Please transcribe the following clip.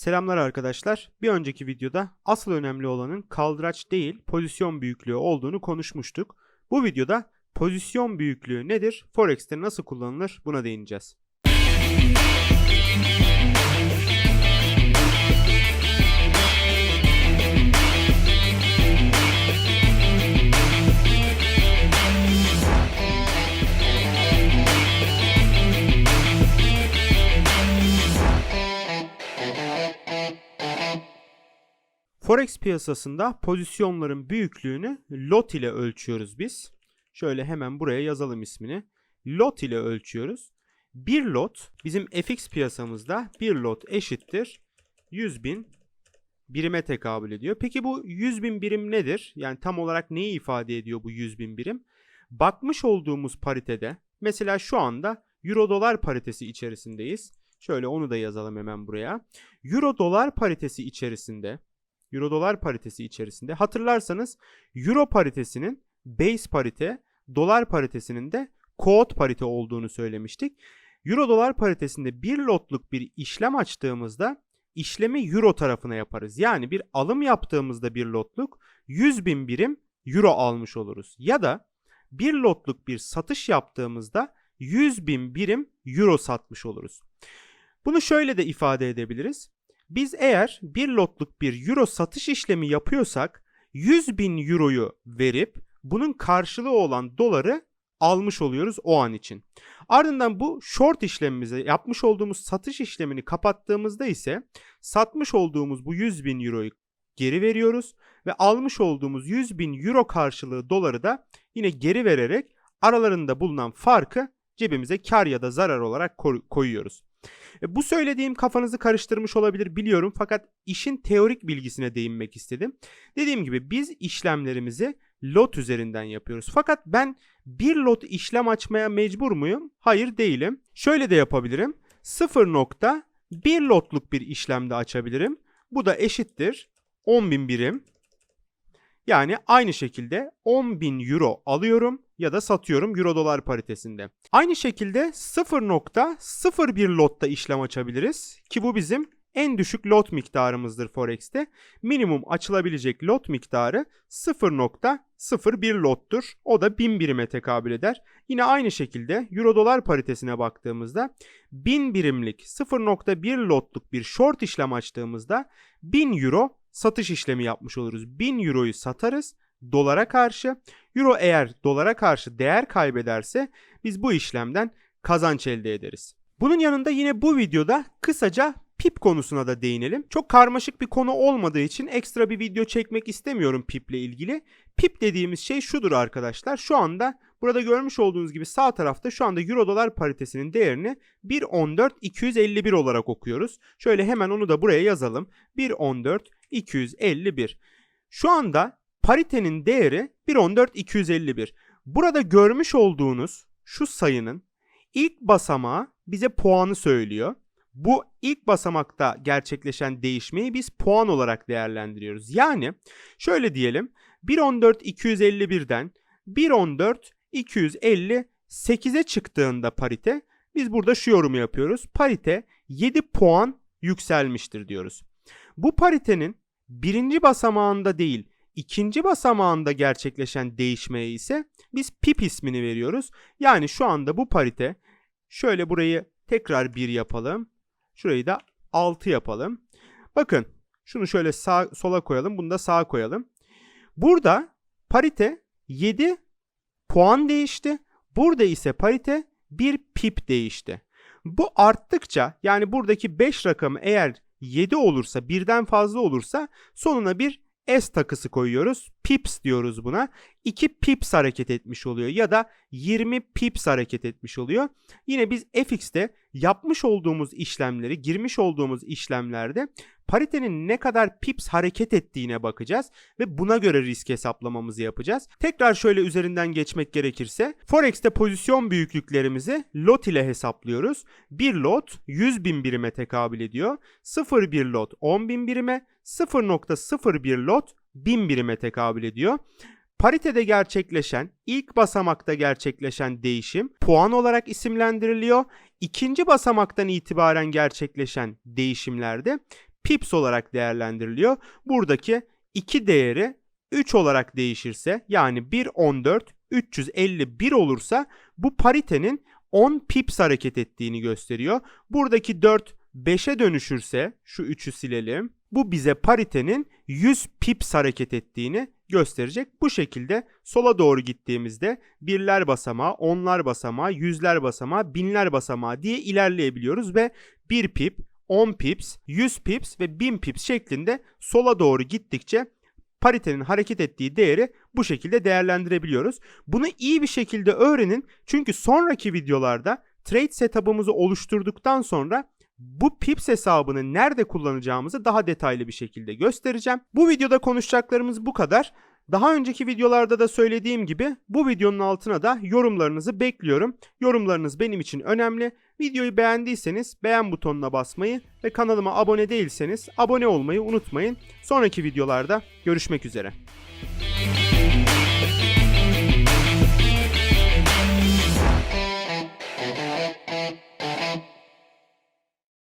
Selamlar arkadaşlar. Bir önceki videoda asıl önemli olanın kaldıraç değil pozisyon büyüklüğü olduğunu konuşmuştuk. Bu videoda pozisyon büyüklüğü nedir? Forex'te nasıl kullanılır? Buna değineceğiz. Forex piyasasında pozisyonların büyüklüğünü lot ile ölçüyoruz biz. Şöyle hemen buraya yazalım ismini. Lot ile ölçüyoruz. Bir lot bizim FX piyasamızda bir lot eşittir 100 bin birime tekabül ediyor. Peki bu 100 bin birim nedir? Yani tam olarak neyi ifade ediyor bu 100 bin birim? Bakmış olduğumuz paritede mesela şu anda euro dolar paritesi içerisindeyiz. Şöyle onu da yazalım hemen buraya. Euro dolar paritesi içerisinde Euro dolar paritesi içerisinde hatırlarsanız Euro paritesinin base parite, dolar paritesinin de quote parite olduğunu söylemiştik. Euro dolar paritesinde bir lotluk bir işlem açtığımızda işlemi euro tarafına yaparız. Yani bir alım yaptığımızda bir lotluk 100 bin birim euro almış oluruz. Ya da bir lotluk bir satış yaptığımızda 100 bin birim euro satmış oluruz. Bunu şöyle de ifade edebiliriz. Biz eğer bir lotluk bir euro satış işlemi yapıyorsak 100 bin euroyu verip bunun karşılığı olan doları almış oluyoruz o an için. Ardından bu short işlemimize yapmış olduğumuz satış işlemini kapattığımızda ise satmış olduğumuz bu 100 bin euroyu geri veriyoruz ve almış olduğumuz 100 bin euro karşılığı doları da yine geri vererek aralarında bulunan farkı cebimize kar ya da zarar olarak koyuyoruz. E, bu söylediğim kafanızı karıştırmış olabilir biliyorum fakat işin teorik bilgisine değinmek istedim. Dediğim gibi biz işlemlerimizi lot üzerinden yapıyoruz. Fakat ben bir lot işlem açmaya mecbur muyum? Hayır değilim. Şöyle de yapabilirim. 0.1 lotluk bir işlemde açabilirim. Bu da eşittir 10.000 birim. Yani aynı şekilde 10.000 euro alıyorum ya da satıyorum euro dolar paritesinde. Aynı şekilde 0.01 lotta işlem açabiliriz ki bu bizim en düşük lot miktarımızdır Forex'te. Minimum açılabilecek lot miktarı 0.01 lottur. O da 1000 birime tekabül eder. Yine aynı şekilde Euro dolar paritesine baktığımızda 1000 birimlik 0.1 lotluk bir short işlem açtığımızda 1000 euro satış işlemi yapmış oluruz. 1000 euroyu satarız dolara karşı. Euro eğer dolara karşı değer kaybederse biz bu işlemden kazanç elde ederiz. Bunun yanında yine bu videoda kısaca PIP konusuna da değinelim. Çok karmaşık bir konu olmadığı için ekstra bir video çekmek istemiyorum PIP ile ilgili. PIP dediğimiz şey şudur arkadaşlar. Şu anda burada görmüş olduğunuz gibi sağ tarafta şu anda Euro dolar paritesinin değerini 1.14.251 olarak okuyoruz. Şöyle hemen onu da buraya yazalım. 1.14.251. Şu anda paritenin değeri 1.14.251. Burada görmüş olduğunuz şu sayının ilk basamağı bize puanı söylüyor. Bu ilk basamakta gerçekleşen değişmeyi biz puan olarak değerlendiriyoruz. Yani şöyle diyelim 1.14.251'den 1.14.258'e çıktığında parite biz burada şu yorumu yapıyoruz. Parite 7 puan yükselmiştir diyoruz. Bu paritenin birinci basamağında değil ikinci basamağında gerçekleşen değişmeye ise biz pip ismini veriyoruz. Yani şu anda bu parite şöyle burayı tekrar 1 yapalım. Şurayı da 6 yapalım. Bakın şunu şöyle sağ sola koyalım. Bunu da sağa koyalım. Burada parite 7 puan değişti. Burada ise parite 1 pip değişti. Bu arttıkça yani buradaki 5 rakamı eğer 7 olursa birden fazla olursa sonuna bir S takısı koyuyoruz. Pips diyoruz buna. 2 pips hareket etmiş oluyor ya da 20 pips hareket etmiş oluyor. Yine biz FX'te yapmış olduğumuz işlemleri, girmiş olduğumuz işlemlerde paritenin ne kadar pips hareket ettiğine bakacağız ve buna göre risk hesaplamamızı yapacağız. Tekrar şöyle üzerinden geçmek gerekirse Forex'te pozisyon büyüklüklerimizi lot ile hesaplıyoruz. Bir lot 100 bin birime tekabül ediyor. 0,1 lot 10 bin birime, 0.01 lot 1000 birime tekabül ediyor. Paritede gerçekleşen, ilk basamakta gerçekleşen değişim puan olarak isimlendiriliyor. İkinci basamaktan itibaren gerçekleşen değişimlerde pips olarak değerlendiriliyor. Buradaki 2 değeri 3 olarak değişirse yani 1 14 351 olursa bu paritenin 10 pips hareket ettiğini gösteriyor. Buradaki 4 5'e dönüşürse şu 3'ü silelim. Bu bize paritenin 100 pips hareket ettiğini gösterecek. Bu şekilde sola doğru gittiğimizde birler basamağı, onlar basamağı, yüzler basamağı, binler basamağı diye ilerleyebiliyoruz ve 1 pip, 10 pips, 100 pips ve 1000 pips şeklinde sola doğru gittikçe paritenin hareket ettiği değeri bu şekilde değerlendirebiliyoruz. Bunu iyi bir şekilde öğrenin çünkü sonraki videolarda trade setup'ımızı oluşturduktan sonra bu pips hesabını nerede kullanacağımızı daha detaylı bir şekilde göstereceğim. Bu videoda konuşacaklarımız bu kadar. Daha önceki videolarda da söylediğim gibi bu videonun altına da yorumlarınızı bekliyorum. Yorumlarınız benim için önemli. Videoyu beğendiyseniz beğen butonuna basmayı ve kanalıma abone değilseniz abone olmayı unutmayın. Sonraki videolarda görüşmek üzere.